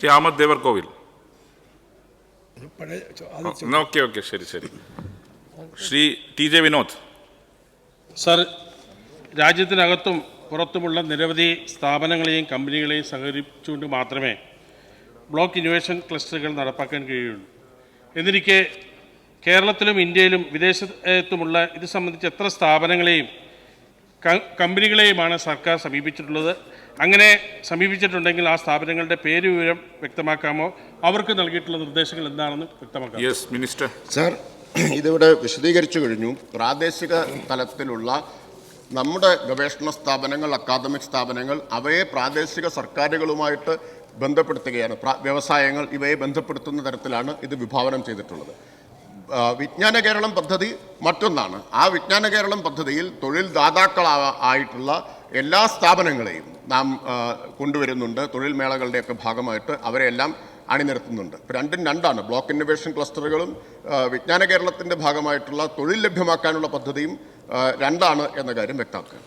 ശ്രീ ആമദ് ദേവർ കോവിൽ. Okay okay ശരി ശരി. Shri T J Vinod. Sir രാജ്യത്തിനകത്തും പുറത്തുമുള്ള നിരവധി സ്ഥാപനങ്ങളെയും കമ്പനികളെയും സഹകരിച്ചുകൊണ്ട് മാത്രമേ ബ്ലോക്ക് ഇന്നോവേഷൻ ക്ലസ്റ്ററുകൾ നടപ്പാക്കാൻ കഴിയുള്ളൂ. എന്നിരിക്കെ കേരളത്തിലും ഇന്ത്യയിലും വിദേശത്തുമുള്ള ഇത് സംബന്ധിച്ച് എത്ര സ്ഥാപനങ്ങളെയും കമ്പനികളെയുമാണ് സർക്കാർ സമീപിച്ചിട്ടുള്ളത്. അങ്ങനെ സമീപിച്ചിട്ടുണ്ടെങ്കിൽ ആ സ്ഥാപനങ്ങളുടെ പേര് വിവരം വ്യക്തമാക്കാമോ? അവർക്ക് നൽകിയിട്ടുള്ള നിർദ്ദേശങ്ങൾ എന്താണെന്ന് വ്യക്തമാക്കാം. യെസ് മിനിസ്റ്റർ സാർ ഇതിവിടെ വിശദീകരിച്ചു കഴിഞ്ഞു. പ്രാദേശിക തലത്തിലുള്ള നമ്മുടെ ഗവേഷണ സ്ഥാപനങ്ങൾ അക്കാദമിക് സ്ഥാപനങ്ങൾ അവയെ പ്രാദേശിക സർക്കാരുകളുമായിട്ട് ബന്ധപ്പെടുത്തുകയാണ്. വ്യവസായങ്ങൾ ഇവയെ ബന്ധപ്പെടുത്തുന്ന തരത്തിലാണ് ഇത് വിഭാവനം ചെയ്തിട്ടുള്ളത്. വിജ്ഞാന കേരളം പദ്ധതി മറ്റൊന്നാണ്. ആ വിജ്ഞാന കേരളം പദ്ധതിയിൽ തൊഴിൽ ദാതാക്കളാ ആയിട്ടുള്ള എല്ലാ സ്ഥാപനങ്ങളെയും നാം കൊണ്ടുവരുന്നുണ്ട്. തൊഴിൽ മേളകളുടെയൊക്കെ ഭാഗമായിട്ട് അവരെല്ലാം അണിനിരത്തുന്നുണ്ട്. ഇപ്പം രണ്ടും രണ്ടാണ്. ബ്ലോക്ക് ഇന്നൊവേഷൻ ക്ലസ്റ്ററുകളും വിജ്ഞാന കേരളത്തിന്റെ ഭാഗമായിട്ടുള്ള തൊഴിൽ ലഭ്യമാക്കാനുള്ള പദ്ധതിയും രണ്ടാണ് എന്ന കാര്യം വ്യക്തമാക്കുക.